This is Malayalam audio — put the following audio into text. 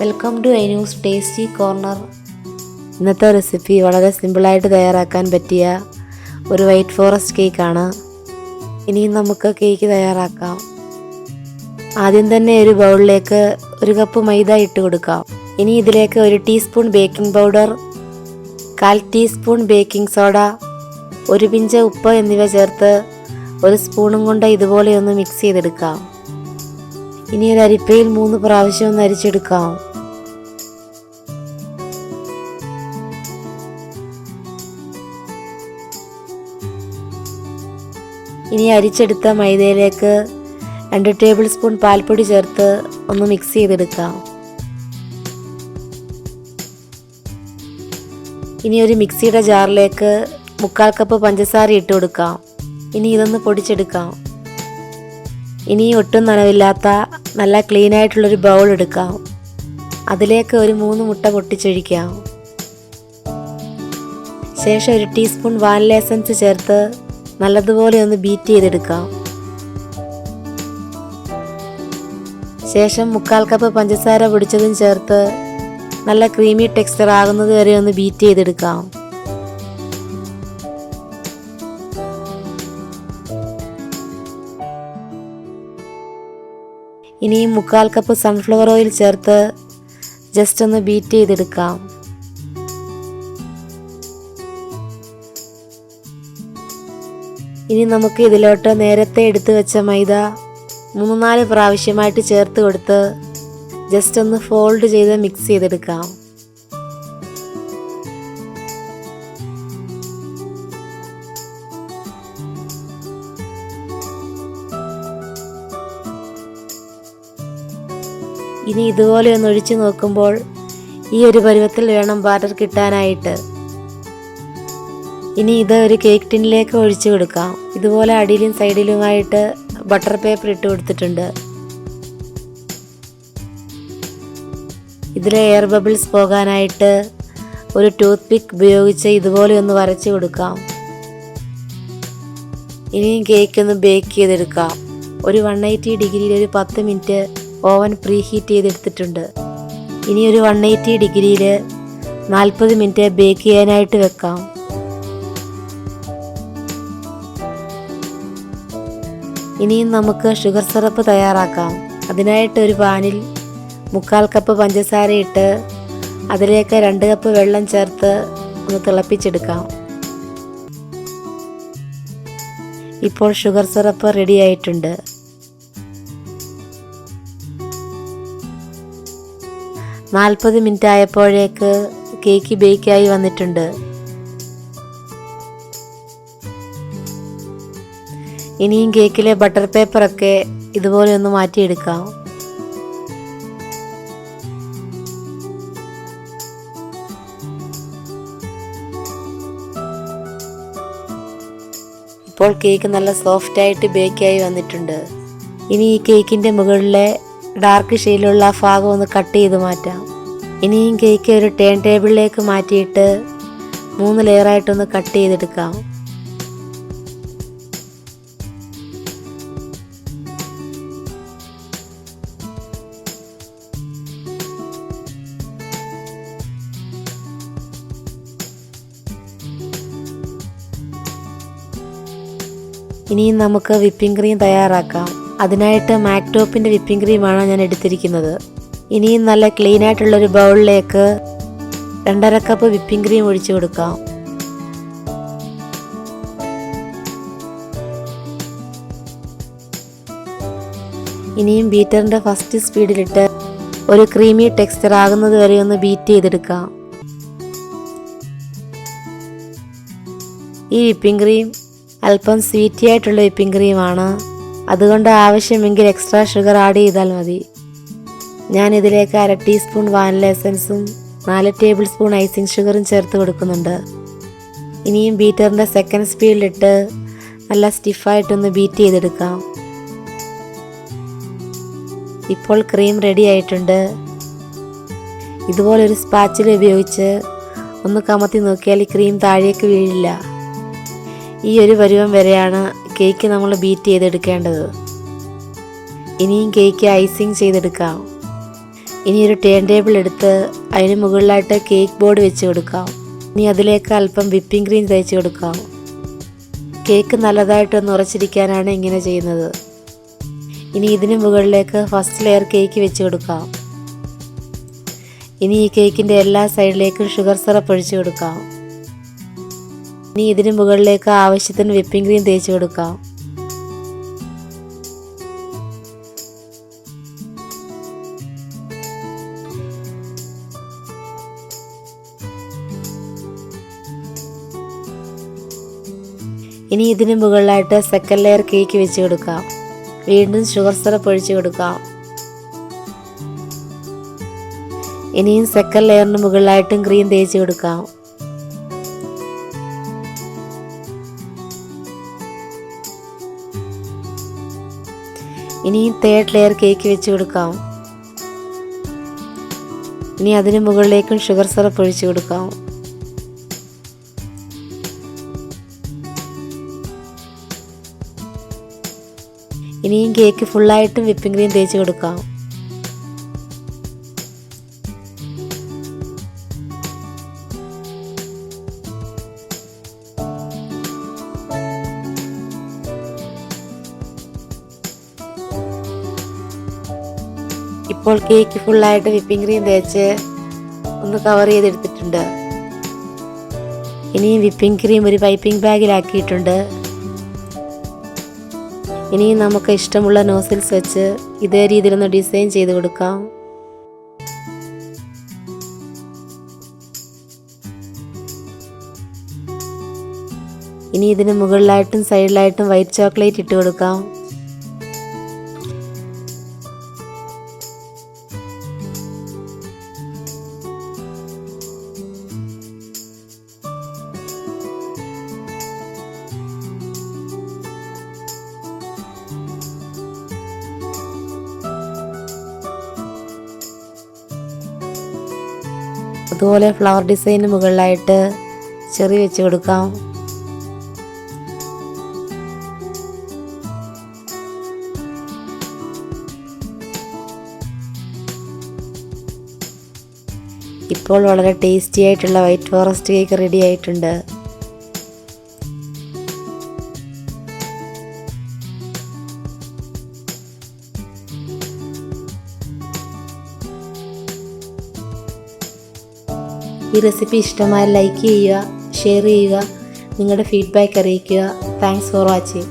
Welcome to I news tasty corner ഇന്നത്തെ റെസിപ്പി വളരെ സിമ്പിളായിട്ട് തയ്യാറാക്കാൻ പറ്റിയ ഒരു വൈറ്റ് ഫോറസ്റ്റ് കേക്കാണ് ഇനിയും നമുക്ക് കേക്ക് തയ്യാറാക്കാം. ആദ്യം തന്നെ ഒരു ബൗളിലേക്ക് ഒരു കപ്പ് മൈദ ഇട്ട് കൊടുക്കാം. ഇനി ഇതിലേക്ക് ഒരു ടീസ്പൂൺ ബേക്കിംഗ് പൗഡർ കാൽ ടീസ്പൂൺ ബേക്കിംഗ് സോഡ ഒരു പിഞ്ച് ഉപ്പ് എന്നിവ ചേർത്ത് ഒരു സ്പൂണും കൊണ്ട് ഇതുപോലെ ഒന്ന് മിക്സ് ചെയ്തെടുക്കാം. ഇനി ഒരു അരിപ്പയിൽ മൂന്ന് പ്രാവശ്യം ഒന്ന് അരിച്ചെടുക്കാം. ഇനി അരിച്ചെടുത്ത മൈദയിലേക്ക് രണ്ട് ടേബിൾ സ്പൂൺ പാൽപ്പൊടി ചേർത്ത് ഒന്ന് മിക്സ് ചെയ്തെടുക്കാം. ഇനി ഒരു മിക്സിയുടെ ജാറിലേക്ക് മുക്കാൽ കപ്പ് പഞ്ചസാര ഇട്ട് കൊടുക്കാം. ഇനി ഇതൊന്ന് പൊടിച്ചെടുക്കാം. ഇനി ഒട്ടും നനവില്ലാത്ത നല്ല ക്ലീൻ ആയിട്ടുള്ളൊരു ബൗൾ എടുക്കാം. അതിലേക്ക് ഒരു മൂന്ന് മുട്ട പൊട്ടിച്ചൊഴിക്കാം. ശേഷം ഒരു ടീസ്പൂൺ വാനില എസൻസ് ചേർത്ത് നല്ലതുപോലെ ഒന്ന് ബീറ്റ് ചെയ്തെടുക്കാം. ശേഷം മുക്കാൽ കപ്പ് പഞ്ചസാര പൊടിച്ചതും ചേർത്ത് നല്ല ക്രീമി ടെക്സ്ചർ ആകുന്നത് വരെ ഒന്ന് ബീറ്റ് ചെയ്തെടുക്കാം. ഇനിയും മുക്കാൽ കപ്പ് സൺഫ്ലവർ ഓയിൽ ചേർത്ത് ജസ്റ്റ് ഒന്ന് ബീറ്റ് ചെയ്തെടുക്കാം. ഇനി നമുക്ക് ഇതിലോട്ട് നേരത്തെ എടുത്തു വെച്ച മൈദ മൂന്ന് നാല് പ്രാവശ്യമായിട്ട് ചേർത്ത് കൊടുത്ത് ജസ്റ്റ് ഒന്ന് ഫോൾഡ് ചെയ്ത് മിക്സ് ചെയ്തെടുക്കാം. ഇനി ഇതുപോലെ ഒന്ന് ഒഴിച്ചു നോക്കുമ്പോൾ ഈ ഒരു പരുവത്തിൽ വേണം ബാറ്റർ കിട്ടാനായിട്ട്. ഇനി ഇത് ഒരു കേക്ക് ടിന്നിലേക്ക് ഒഴിച്ചു കൊടുക്കാം. ഇതുപോലെ അടിയിലും സൈഡിലുമായിട്ട് ബട്ടർ പേപ്പർ ഇട്ട് കൊടുത്തിട്ടുണ്ട്. ഇതിലെ എയർ ബബിൾസ് പോകാനായിട്ട് ഒരു ടൂത്ത് പിക്ക് ഉപയോഗിച്ച് ഇതുപോലെ ഒന്ന് വരച്ചു കൊടുക്കാം. ഇനിയും കേക്ക് ഒന്ന് ബേക്ക് ചെയ്തെടുക്കാം. ഒരു വൺ എയ്റ്റി ഡിഗ്രിയിൽ ഒരു പത്ത് മിനിറ്റ് ഓവൻ പ്രീ ഹീറ്റ് ചെയ്തെടുത്തിട്ടുണ്ട്. ഇനി ഒരു വൺ എയ്റ്റി ഡിഗ്രിയിൽ നാൽപ്പത് മിനിറ്റ് ബേക്ക് ചെയ്യാനായിട്ട് വെക്കാം. ഇനിയും നമുക്ക് ഷുഗർ സിറപ്പ് തയ്യാറാക്കാം. അതിനായിട്ട് ഒരു പാനിൽ മുക്കാൽ കപ്പ് പഞ്ചസാര ഇട്ട് അതിലേക്ക് രണ്ട് കപ്പ് വെള്ളം ചേർത്ത് ഒന്ന് തിളപ്പിച്ചെടുക്കാം. ഇപ്പോൾ ഷുഗർ സിറപ്പ് റെഡി ആയിട്ടുണ്ട്. നാൽപ്പത് മിനിറ്റ് ആയപ്പോഴേക്ക് കേക്ക് ബേക്കായി വന്നിട്ടുണ്ട്. ഇനിയും കേക്കിലെ ബട്ടർ പേപ്പറൊക്കെ ഇതുപോലെ ഒന്ന് മാറ്റിയെടുക്കാം. ഇപ്പോൾ കേക്ക് നല്ല സോഫ്റ്റ് ആയിട്ട് ബേക്കായി വന്നിട്ടുണ്ട്. ഇനി ഈ കേക്കിന്റെ മുകളിലെ ഡാർക്ക് ഷെയ്ഡിലുള്ള ഭാഗം ഒന്ന് കട്ട് ചെയ്ത് മാറ്റാം. ഇനിയും കേക്ക് ഒരു ടേൺ ടേബിളിലേക്ക് മാറ്റിയിട്ട് മൂന്ന് ലെയറായിട്ടൊന്ന് കട്ട് ചെയ്തെടുക്കാം. ഇനിയും നമുക്ക് വിപ്പിംഗ് ക്രീം തയ്യാറാക്കാം. അതിനായിട്ട് മാക്ടോപ്പിന്റെ വിപ്പിംഗ് ക്രീമാണ് ഞാൻ എടുത്തിരിക്കുന്നത്. ഇനിയും നല്ല ക്ലീൻ ആയിട്ടുള്ള ഒരു ബൗളിലേക്ക് രണ്ടര കപ്പ് വിപ്പിംഗ് ക്രീം ഒഴിച്ചു കൊടുക്കാം. ഇനിയും ബീറ്ററിന്റെ ഫസ്റ്റ് സ്പീഡിലിട്ട് ഒരു ക്രീമി ടെക്സ്ചർ ആകുന്നത് വരെ ഒന്ന് ബീറ്റ് ചെയ്തെടുക്കാം. ഈ വിപ്പിംഗ് ക്രീം അല്പം സ്വീറ്റി ആയിട്ടുള്ള വിപ്പിംഗ് ക്രീമാണ്. അതുകൊണ്ട് ആവശ്യമെങ്കിൽ എക്സ്ട്രാ ഷുഗർ ആഡ് ചെയ്താൽ മതി. ഞാൻ ഇതിലേക്ക് അര ടീസ്പൂൺ വാനില എസൻസും നാല് ടേബിൾ സ്പൂൺ ഐസിങ് ഷുഗറും ചേർത്ത് കൊടുക്കുന്നുണ്ട്. ഇനിയും ബീറ്ററിന്റെ സെക്കൻഡ് സ്പീഡിലിട്ട് നല്ല സ്റ്റിഫായിട്ടൊന്ന് ബീറ്റ് ചെയ്തെടുക്കാം. ഇപ്പോൾ ക്രീം റെഡി ആയിട്ടുണ്ട്. ഇതുപോലൊരു സ്പാച്ചിൽ ഉപയോഗിച്ച് ഒന്ന് കമത്തി നോക്കിയാൽ ഈ ക്രീം താഴേക്ക് വീഴില്ല. ഈ ഒരു പരുവം വരെയാണ് കേക്ക് നമ്മൾ ബീറ്റ് ചെയ്തെടുക്കേണ്ടത്. ഇനിയും കേക്ക് ഐസിങ് ചെയ്തെടുക്കാം. ഇനി ഒരു ടേൺ ടേബിൾ എടുത്ത് അതിന് മുകളിലായിട്ട് കേക്ക് ബോർഡ് വെച്ച് കൊടുക്കാം. ഇനി അതിലേക്ക് അല്പം വിപ്പിംഗ് ക്രീം തേച്ച് കൊടുക്കാം. കേക്ക് നല്ലതായിട്ടൊന്ന് ഉറച്ചിരിക്കാനാണ് ഇങ്ങനെ ചെയ്യുന്നത്. ഇനി ഇതിന് മുകളിലേക്ക് ഫസ്റ്റ് ലെയർ കേക്ക് വെച്ച് കൊടുക്കാം. ഇനി ഈ കേക്കിന്റെ എല്ലാ സൈഡിലേക്കും ഷുഗർ സിറപ്പ് ഒഴിച്ചു കൊടുക്കാം. ഇനി ഇതിന് മുകളിലേക്ക് ആവശ്യത്തിന് വിപ്പിംഗ് ക്രീം തേച്ച് കൊടുക്കാം. ഇനി ഇതിന് മുകളിലായിട്ട് സെക്കൻഡ് ലെയർ കേക്ക് വെച്ച് കൊടുക്കാം. വീണ്ടും ഷുഗർ സിറപ്പ് ഒഴിച്ചു കൊടുക്കാം. ഇനിയും സെക്കൻഡ് ലെയറിന് മുകളിലായിട്ടും ക്രീം തേച്ച് കൊടുക്കാം. ഇനിയും തേർഡ് ലെയർ കേക്ക് വെച്ച് കൊടുക്കാം. ഇനി അതിന് മുകളിലേക്കും ഷുഗർ സിറപ്പ് ഒഴിച്ചു കൊടുക്കാം. ഇനിയും കേക്ക് ഫുള്ളായിട്ടും വിപ്പിംഗ് ക്രീം തേച്ച് കൊടുക്കാം. ഇപ്പോൾ കേക്ക് ഫുള്ളായിട്ട് വിപ്പിംഗ് ക്രീം തേച്ച് ഒന്ന് കവർ ചെയ്തെടുത്തിട്ടുണ്ട്. ഇനിയും വിപ്പിംഗ് ക്രീം ഒരു പൈപ്പിംഗ് ബാഗിലാക്കിയിട്ടുണ്ട് ഇനിയും നമുക്ക് ഇഷ്ടമുള്ള നോസിൽസ് വെച്ച് ഇതേ രീതിയിലൊന്ന് ഡിസൈൻ ചെയ്ത് കൊടുക്കാം. ഇനി ഇതിന് മുകളിലായിട്ടും സൈഡിലായിട്ടും വൈറ്റ് ചോക്ലേറ്റ് ഇട്ട് കൊടുക്കാം. അതുപോലെ ഫ്ലവർ ഡിസൈന് മുകളിലായിട്ട് ചെറി വെച്ച് കൊടുക്കാം. ഇപ്പോൾ വളരെ ടേസ്റ്റി ആയിട്ടുള്ള വൈറ്റ് ഫോറസ്റ്റ് കേക്ക് റെഡി ആയിട്ടുണ്ട്. ഈ റെസിപ്പി ഇഷ്ടമായ ലൈക്ക് ചെയ്യുക ഷെയർ ചെയ്യുക നിങ്ങളുടെ ഫീഡ്ബാക്ക് അറിയിക്കുക. Thanks for watching